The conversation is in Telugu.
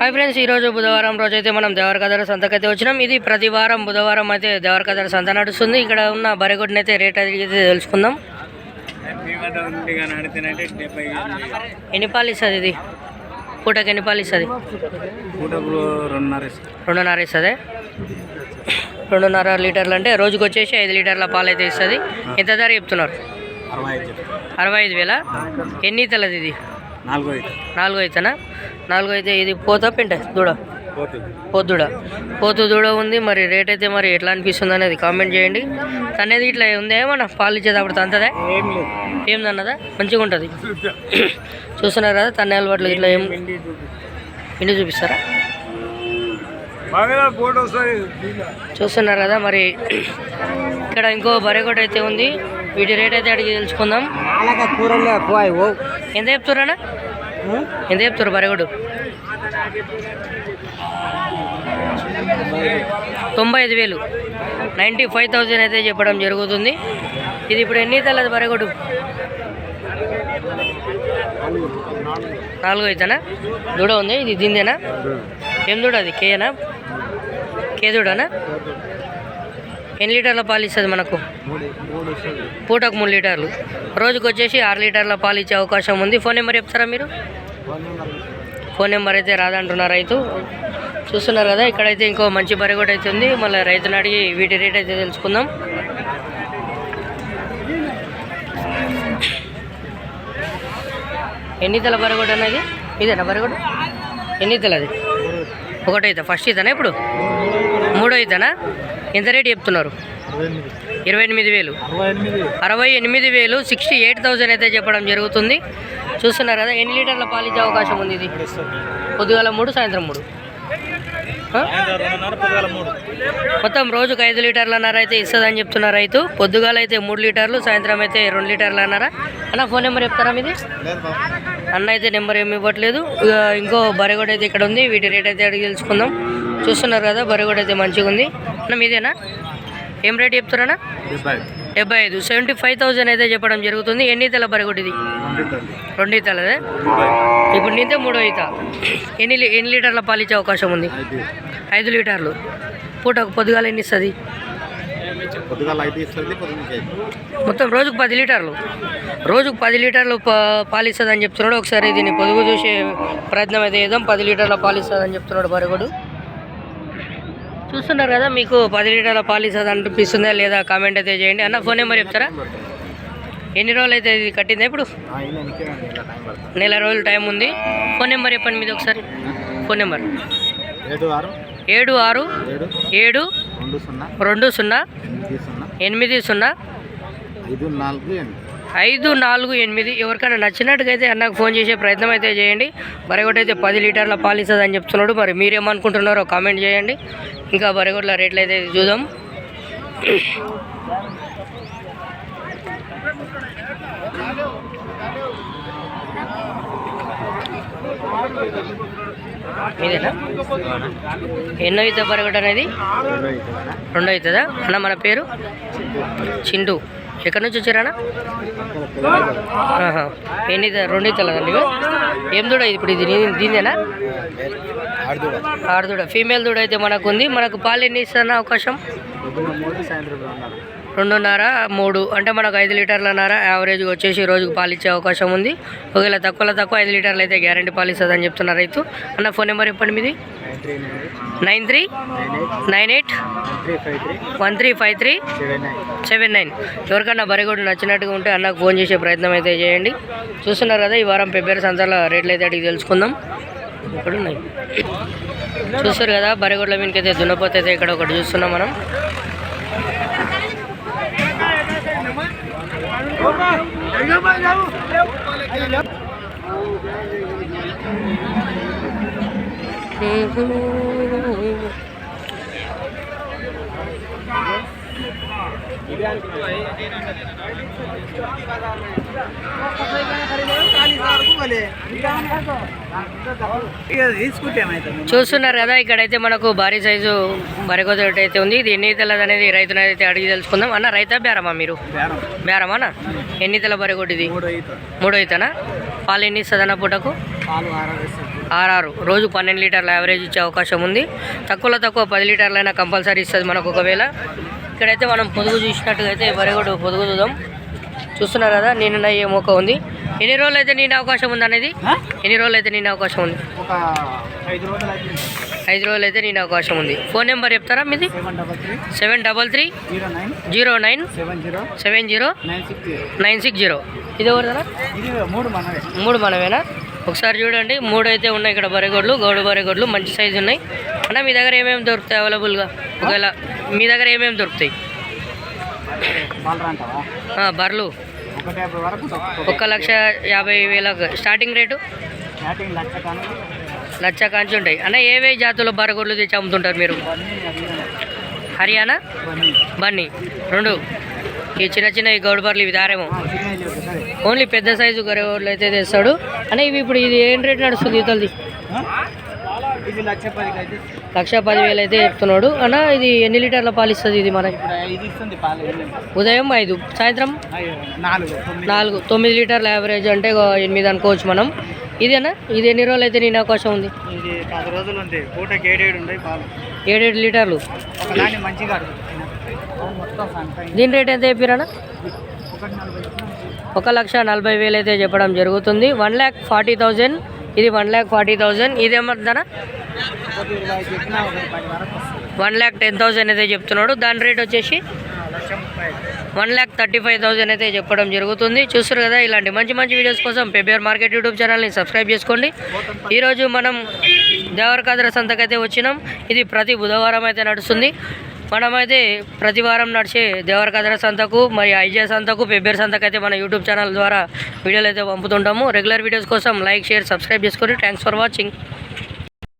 హాయ్ ఫ్రెండ్స్ ఈరోజు బుధవారం రోజు అయితే మనం దేవరకథల సంతకైతే వచ్చినాం. ఇది ప్రతి వారం బుధవారం అయితే దేవరకథల సంత నడుస్తుంది. ఇక్కడ ఉన్న బరిగొడ్డుని అయితే రేట్ అది అయితే తెలుసుకుందాం. ఎన్ని పాలు ఇస్తుంది ఇది? పూటకి ఎన్ని పాలు ఇస్తుంది రెండున్నర ఇస్తుంది. రెండున్నర లీటర్లు అంటే రోజుకి వచ్చేసి ఐదు లీటర్ల పాలు అయితే ఇస్తుంది. ఎంత ధర చెప్తున్నారు? అరవై ఐదు. అరవై ఐదు వేల? ఎన్ని ఇతలది ఇది? నాలుగో నాలుగు అయితేనా? నాలుగు అయితే ఇది పోతా పెంట దూడ? పోతుంది. పోతుడ? పోతు దూడ ఉంది మరి రేట్ అయితే మరి ఎట్లా అనిపిస్తుంది అనేది కామెంట్ చేయండి. తనేది ఇట్లా ఉందా ఏమన్నా? పాలు ఇచ్చేటప్పుడు తంతదా? ఏం లేదు. ఏందన్నదా మంచిగా ఉంటుంది. చూస్తున్నారు కదా తన్నే అలవాట్లు ఇట్లా ఏం ఇంటి చూపిస్తారా? చూస్తున్నారు కదా మరి ఇక్కడ ఇంకో బరెగొడ్డ అయితే ఉంది. వీటి రేట్ అయితే అడిగి తెలుసుకుందాం. ఎంత చెప్తారన్నా ఎంత చెప్తారు బరెగొడ్డు తొంభై ఐదు వేలు. నైంటీ ఫైవ్ థౌజండ్ అయితే చెప్పడం జరుగుతుంది. ఇది ఇప్పుడు ఎన్ని తెల్లది బరెగొడ్డు నాలుగు అయితేనా? దూడ ఉంది ఇది దీందేనా? ఏం దూడ అది? కేనా కే దూడనా? ఎన్ని లీటర్ల పాలు ఇస్తుంది మనకు? పూటకు మూడు లీటర్లు. రోజుకు వచ్చేసి ఆరు లీటర్ల పాలు ఇచ్చే అవకాశం ఉంది. ఫోన్ నెంబర్ చెప్తారా మీరు? ఫోన్ నెంబర్ అయితే రాదంటున్నారు రైతు. చూస్తున్నారు కదా ఇక్కడైతే ఇంకో మంచి బరిగొడ్డ అయితే ఉంది. మళ్ళీ రైతుని అడిగి వీటి రేట్ అయితే తెలుసుకుందాం. ఎన్ని తల బరగొడ్డ అనేది ఇదేనా బరగొడ్డ ఎన్ని తల ఒకటైతే ఫస్ట్ ఇతనా ఇప్పుడు? మూడో ఇతనా? ఎంత రేట్ చెప్తున్నారు? ఇరవై ఎనిమిది వేలు. అరవై ఎనిమిది వేలు సిక్స్టీ ఎయిట్ థౌసండ్ అయితే చెప్పడం జరుగుతుంది. చూస్తున్నారు కదా ఎన్ని లీటర్ల పాలు ఇచ్చే అవకాశం ఉంది ఇది? పొద్దుగాల మూడు సాయంత్రం మూడు? మొత్తం రోజుకు ఐదు లీటర్ల అన్నార అయితే ఇస్తుందని చెప్తున్నారు రైతు. పొద్దుగాల అయితే మూడు లీటర్లు సాయంత్రం అయితే రెండు లీటర్లు అన్నారా? అన్న ఫోన్ నెంబర్ చెప్తారా మీది? అన్న అయితే నెంబర్ ఏమి ఇవ్వట్లేదు. ఇక ఇంకో బరగొడ అయితే ఇక్కడ ఉంది. వీటి రేట్ అయితే అడిగి తెలుసుకుందాం. చూస్తున్నారు కదా బరగొడ అయితే మంచిగా ఉంది మీదేనా? ఏం రేట్ చెప్తారన్నా? డెబ్బై ఐదు. సెవెంటీ ఫైవ్ థౌసండ్ అయితే చెప్పడం జరుగుతుంది. ఎన్ని తెల బరగొట్టి ఇది రెండు ఈతలదే ఇప్పుడు నింతే మూడో ఈత. ఎన్ని ఎన్ని లీటర్ల పాలు ఇచ్చే అవకాశం ఉంది? ఐదు. లీటర్లు. పూటకు పొద్దుగాల ఎన్ని ఇస్తుంది? మొత్తం రోజుకు పది లీటర్లు. రోజుకు పది లీటర్లు పా- పాలు ఇస్తుంది అని చెప్తున్నాడు. ఒకసారి దీన్ని పొదుగు చూసే ప్రయత్నం అయితే చేద్దాం. పది లీటర్ల పాలు ఇస్తుంది అని చెప్తున్నాడు బరగడు. చూస్తున్నారు కదా మీకు పది లీటర్ల పాలు ఇస్తుంది అనిపిస్తుందా లేదా కామెంట్ అయితే చేయండి. అన్న ఫోన్ నెంబర్ చెప్తారా? ఎన్ని రోజులు అయితే ఇది కట్టిందా ఇప్పుడు? నెల రోజులు టైం ఉంది. ఫోన్ నెంబర్ చెప్పండి మీది ఒకసారి. ఫోన్ నెంబర్ ఏడు ఆరు ఏడు రెండు సున్నా ఎనిమిది సున్నా ఎనిమిది సున్నా ఐదు నాలుగు ఐదు నాలుగు ఎనిమిది. ఎవరికైనా నచ్చినట్టుగైతే అన్నకు ఫోన్ చేసే ప్రయత్నం అయితే చేయండి. బరగొడ్డు అయితే పది లీటర్ల పాలు ఇస్తుంది అని చెప్తున్నాడు. మరి మీరేమనుకుంటున్నారో కామెంట్ చేయండి. ఇంకా బరగొడ్ల రేట్లు అయితే చూద్దాం. మీదేనా? ఎన్నో అవుతుంది బరగొడ్డు అనేది? రెండో అవుతుందా అన్న మన పేరు? చింటూ. ఎక్కడి నుంచి వచ్చారన్నా? ఆహా. ఎన్ని రెండు ఇతలేదండి ఏం దూడ ఇది ఇప్పుడు? ఇది దీనిదేనా ఆడదూడ. ఫీమేల్ దూడ అయితే మనకు ఉంది మనకు పాలు ఎన్ని ఇస్తారన్న అవకాశం? రెండున్నర మూడు. అంటే మనకు ఐదు లీటర్లన్నర యావరేజ్గా వచ్చేసి రోజుకు పాలు ఇచ్చే అవకాశం ఉంది. ఒకవేళ తక్కువలో తక్కువ ఐదు లీటర్లు అయితే గ్యారంటీ పాలు ఇస్తుంది అని చెప్తున్నారు రైతు. అన్న ఫోన్ నెంబర్ చెప్పండి మీది? Nine three? Nine eight? One three five three? Seven nine. ఎవరికన్నా బరిగోడు నచ్చినట్టుగా ఉంటే అన్నకు ఫోన్ చేసే ప్రయత్నం అయితే చేయండి. చూస్తున్నారు కదా ఈ వారం ఫిబ్రవరి సంతలో రేట్లు అయితే అడిగి తెలుసుకుందాం. ఇక్కడ ఉన్నాయి చూస్తారు కదా బరిగొడ్ల మీదకైతే దున్నపోతే అయితే ఇక్కడ ఒకటి చూస్తున్నాం మనం. Mm-hmm. చూస్తున్నారు కదా ఇక్కడైతే మనకు భారీ సైజు బరిగొద్దు అయితే ఉంది. ఇది ఎన్ని తెల్లది అనేది రైతుని అయితే అడిగి తెలుసుకుందాం. అన్న రైతా బేరమా మీరు? బేరమానా? బేరమా ఎన్ని తెల్ల బరిగొడ్డు మూడో అయితేనా పాలు ఎన్ని ఇస్తుంది అన్న పూటకు? ఆర్ఆర్ రోజు పన్నెండు లీటర్ల యావరేజ్ ఇచ్చే అవకాశం ఉంది. తక్కువలో తక్కువ పది లీటర్లైనా కంపల్సరీ ఇస్తుంది మనకు ఒకవేళ. ఇక్కడైతే మనం పొదుగు చూసినట్టుగా అయితే బరిగొడ్డు పొదుగు చూద్దాం. చూస్తున్నారు కదా నిన్న ఏ మొక్క ఉంది. ఎన్ని రోజులు అయితే నేను అవకాశం ఉంది అనేది? ఎన్ని రోజులు అయితే నేను అవకాశం ఉంది? ఐదు రోజులు అయితే నేను అవకాశం ఉంది. ఫోన్ నెంబర్ చెప్తారా మీది? Seven double three. Zero nine. Seven zero. Nine six zero. ఇది మనవే. మూడు మనమేనా ఒకసారి చూడండి. మూడు అయితే ఉన్నాయి ఇక్కడ బరిగొడ్లు గౌడు బరిగొడ్లు మంచి సైజు ఉన్నాయి. అన్న మీ దగ్గర ఏమేమి దొరుకుతాయి అవైలబుల్గా? ఒకవేళ మీ దగ్గర ఏమేమి దొరుకుతాయి? బర్రెలు ఒక్క లక్ష యాభై వేల స్టార్టింగ్ రేటు? లక్ష కాంచి ఉంటాయి. అన్న ఏవే జాతుల బరగొడ్లు తెచ్చి అమ్ముతుంటారు మీరు? హర్యానా. బన్నీ. రెండు. ఈ చిన్న చిన్న ఈ గౌడు బర్రెలు ఇవి దారేమో. ఓన్లీ పెద్ద సైజు గొర్రెలు అయితే తెస్తాడు. అన్న ఇవి ఇప్పుడు ఇది ఏం రేట్ నడుస్తుంది ఇతలది లక్ష పదివేలు అయితే చెప్తున్నాడు. అన్న ఇది ఎన్ని లీటర్ల పాలు ఇస్తుంది ఇది మనకి. ఉదయం ఐదు సాయంత్రం? నాలుగు తొమ్మిది. లీటర్ల యావరేజ్ అంటే ఎనిమిది అనుకోవచ్చు మనం. ఇదేనా ఇది ఎన్ని రోజులు అయితే నేను అవకాశం ఉంది? ఏడేడు లీటర్లు. దీని రేట్ ఎంత చెప్పారన్నా ఒక లక్ష నలభై వేలు అయితే చెప్పడం జరుగుతుంది. One lakh forty thousand. ఇది వన్ ల్యాక్ ఫార్టీ థౌజండ్. ఇదేమంటారా వన్ ల్యాక్ టెన్ థౌజండ్ అయితే చెప్తున్నాడు. దాని రేట్ వచ్చేసి one lakh thirty five thousand అయితే చెప్పడం జరుగుతుంది. చూస్తారు కదా ఇలాంటి మంచి మంచి వీడియోస్ కోసం పెబిఆర్ మార్కెట్ యూట్యూబ్ ఛానల్ని సబ్స్క్రైబ్ చేసుకోండి. ఈరోజు మనం దేవరకాద్ర సంతకైతే వచ్చినాం. ఇది ప్రతి బుధవారం అయితే నడుస్తుంది. మనమైతే ప్రతి వారం నడిచే దేవరకాద్ర సంతకు మరి ఐజే సంతకు పెబ్బేర్ సంతకు అయితే మన యూట్యూబ్ ఛానల్ ద్వారా వీడియోలు అయితే పంపుతుంటాము. రెగ్యులర్ వీడియోస్ కోసం లైక్ షేర్ సబ్స్క్రైబ్ చేసుకోండి థ్యాంక్స్ ఫర్ వాచింగ్.